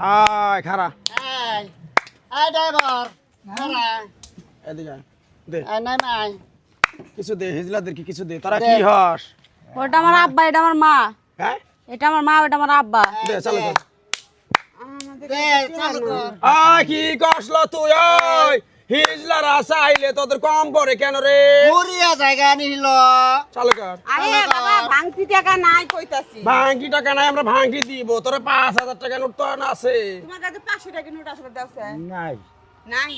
আয় খারা আয় এই ড্রাইভার খারা এদিকে দে। আয় নাই নাই। কিছু দে হিজলাদের কি কিছু দে। তারা কি হস? ওটা আমার আব্বা এটা আমার মা। হ্যাঁ? এটা আমার মা ওটা আমার আব্বা। দে চালু কর। দে চালু কর। আয় কি কসল তুই হিজলার আসা আইলে তোদের কম পড়ে কেন রে? ঘুরিয়া জায়গা নিল চালু কর আরে বাবা ভাঙতি টাকা নাই কইতাছি। ভাঙ্গি টাকা নাই আমরা ভাঙ্গি দিব। তোরা পাঁচ হাজার টাকা নোট তো আছে। তোমার কাছে পাঁচশো টাকা নোট আসলে দেওছে নাই। নাই?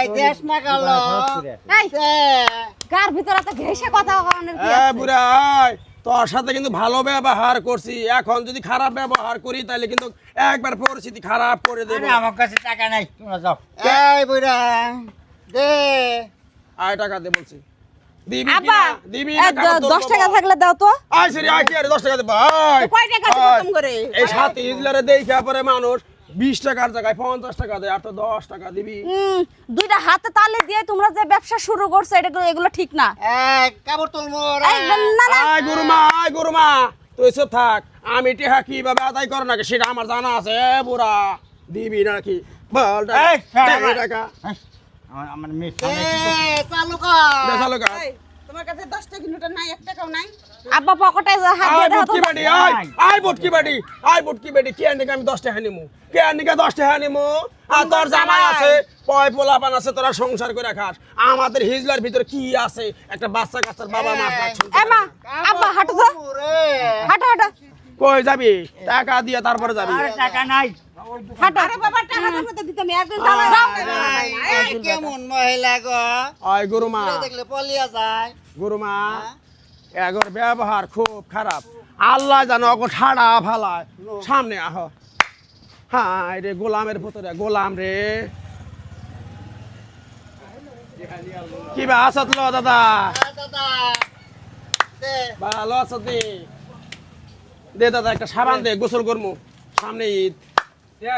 এই দেশ না গেল। এই গার ভিতরে তো ঘেসে কথা কনের কি এ বুড়া তোর সাথে কিন্তু ভালো ব্যবহার করছি। এখন যদি খারাপ ব্যবহার করি তাহলে কিন্তু একবার পরিস্থিতি খারাপ করে দেবো। আমার কাছে টাকা নাই তোমরা যাও। এই বুড়া দে। আয় টাকা দে বলছি। দিবি দিবি না কাগজ দ- তোর দশ বাবা? টাকা থাকলে দাও তো। আয় সরি আয় কি আরে দশ টাকা দেবো? আয়। কয় টাকা দিবো। কম করে? এই সাথে ইজলারে দেখে পরে মানুষ। বিশ টাকার জায়গায় পঞ্চাশ টাকা দেয় আর তো দশ টাকা দিবি হুম দুইটা হাতে তালে দিয়ে তোমরা যে ব্যবসা শুরু করছ এটা এগুলো ঠিক না এই কাপড় তুলমো এই, না না আয় গুরুমা আয় গুরুমা তুই এসব থাক আমি টেহা কীভাবে আদায় করো নাকি সেটা আমার জানা আছে এ বুড়া দিবি নাকি বল টাকা। এই, আমার। টাকা হ্যাঁ, আমার করছিস? চালু কর চালু কর। কাছে দশ টাকা নোট নাই এক টাকাও নাই। আব্বা পকেটে যে হাত দিয়ে দাও তো। বুটকি বাড়ি আয় আয় বুটকি বাড়ি আয় বুটকি বাড়ি। কে আনিকে আমি দশ টাকা নিমু? কে আনিকে দশ টাকা নিমু? আর তোর জামাই আছে পয় পোলাপান আছে তোরা সংসার করে খাস। আমাদের হিজলার ভিতরে কি আছে? একটা বাচ্চা কাচ্চার বাবা মা রাখছেন। এ মা আব্বা হাঁটো তো। হাঁটো হাঁটো। কই যাবি? টাকা দিয়ে তারপরে যাবি। আরে টাকা নাই। হাঁটো আরে বাবা টাকা থাকলে তো দিতাম একদিন কেমন মহিলা গো? আয় গুরুমা। দেখলে পলিয়া যায়। গুরুমা এগর ব্যবহার খুব খারাপ। আল্লাহ জানো অগো ঠাড়া ফালায়। সামনে আহ। হায় রে গোলামের ভিতরে গোলাম রে। কিবা আসাত ল দাদা? দাদা। দে। ভালো আছো দে? দে দাদা একটা সাবান দে গোসল করমু। সামনে ঈদ। কে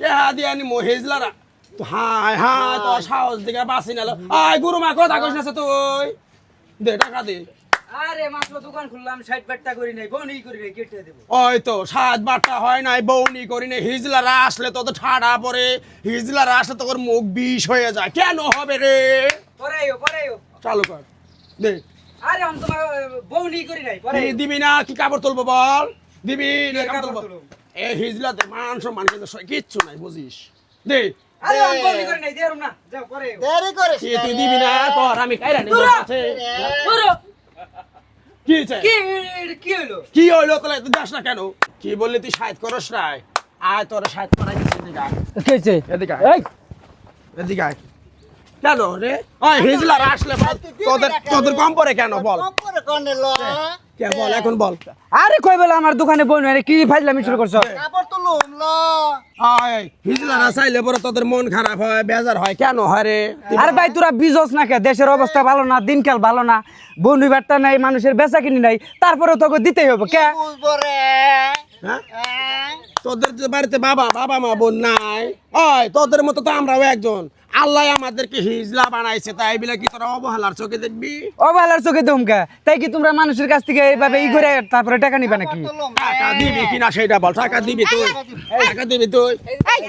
হা দিয়ে আনি মহিজলারা তো হায় হায় তোর সাহস দিকে বাসি নালো। আয় গুরুমা কথা কইস না তুই। দে টাকা দে। আরে মাত্র দোকান খুললাম বাট্টা করি নাই বনি করি নাই কেটে দেবো। ওই তো সাত বারটা হয় নাই বৌনি করি নাই হিজলারা আসলে তো তো ঠাড়া পরে হিজলারা আসলে তোর মুখ বিষ হয়ে যায়। কেন হবে রে? চালু কর। দে। আরে আমি তোমার বনি করি নাই পরে দিবি না কি কাপড় তুলবো বল? দিবি না কাপড় তুলবো? হিজলাতে মান সম্মান কিন্তু কিচ্ছু নাই বুঝিস? দে আরে আমি বনি নাই দেরুম না যাও পরে দেরি করিস কি তুই দিবি না? কর আমি কাইরা নেব আছে পুরো কি হয়েছে? কি কি হইল? কি হইল তাহলে তুই যাস না কেন? কি বললি তুই করস আয় তোর করাই এদিকে এদিকে। এদিকে আয়। কেন রে? ওই হিজলার আসলে তোদের তোদের কম পরে কেন বল? কম করে কনে ল কে বল এখন বল। আরে কই বেলা আমার দোকানে বই আরে কি ফাইজলামি শুরু করছ? কাপড় তুলুম ল। আয় হিজলার চাইলে পরে তোদের মন খারাপ হয় বেজার হয় কেন হয় রে? আরে ভাই তোরা বিজস না কে? দেশের অবস্থা ভালো না দিনকাল ভালো না বন্ধু বার্তা নাই মানুষের বেচা কিনি নাই তারপরে তোকে দিতেই হবে কে? বুঝব রে? হ্যাঁ? হ্যাঁ? তোদের বাড়িতে বাবা বাবা মা বোন নাই তোদের মতো তো আমরাও একজন। আল্লাহ আমাদেরকে হিজলা বানাইছে তাই বলে কি তোরা অবহেলার চোখে দেখবি? অবহেলার চোখে দুম কে তাই কি তোমরা মানুষের কাছ থেকে এইভাবে ই করে তারপরে টাকা নিবে নাকি? টাকা দিবি কিনা সেটা বল টাকা দিবি তুই টাকা দিবি তুই। এই,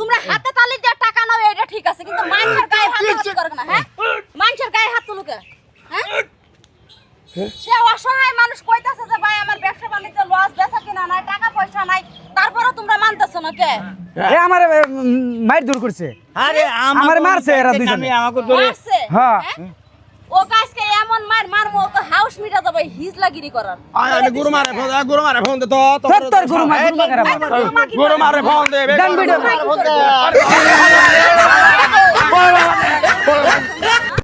তোমরা হাতে তালি দিয়ে টাকা নাও এটা ঠিক আছে কিন্তু মানুষের গায়ে হাত তুলতে না হ্যাঁ? মানুষের গায়ে হাত তুলুকে হ্যাঁ? সে অসহায় মানুষ কইতাছে যে ভাই আমার ব্যবসা বাণিজ্য লস বেচা কিনা নাই টাকা পয়সা নাই তারপরেও তোমরা মানতেছো না কে? এ আমার মাইর দূর করছে আরে আমার মারছে এরা দুইজন আমি আমাকে ধরে হ্যাঁ। হ্যাঁ? ও কাজকে এমন মার মারমো ওকে হাউস মিটা দেবে হিজলাগিরি করার আয় আমি গুরু মারে ফোন দে গুরু মারে ফোন দে তো তোর তোর গুরু মারে গুরু মারে গুরু মারে ফোন দে ডান ভিডিও ফোন হতে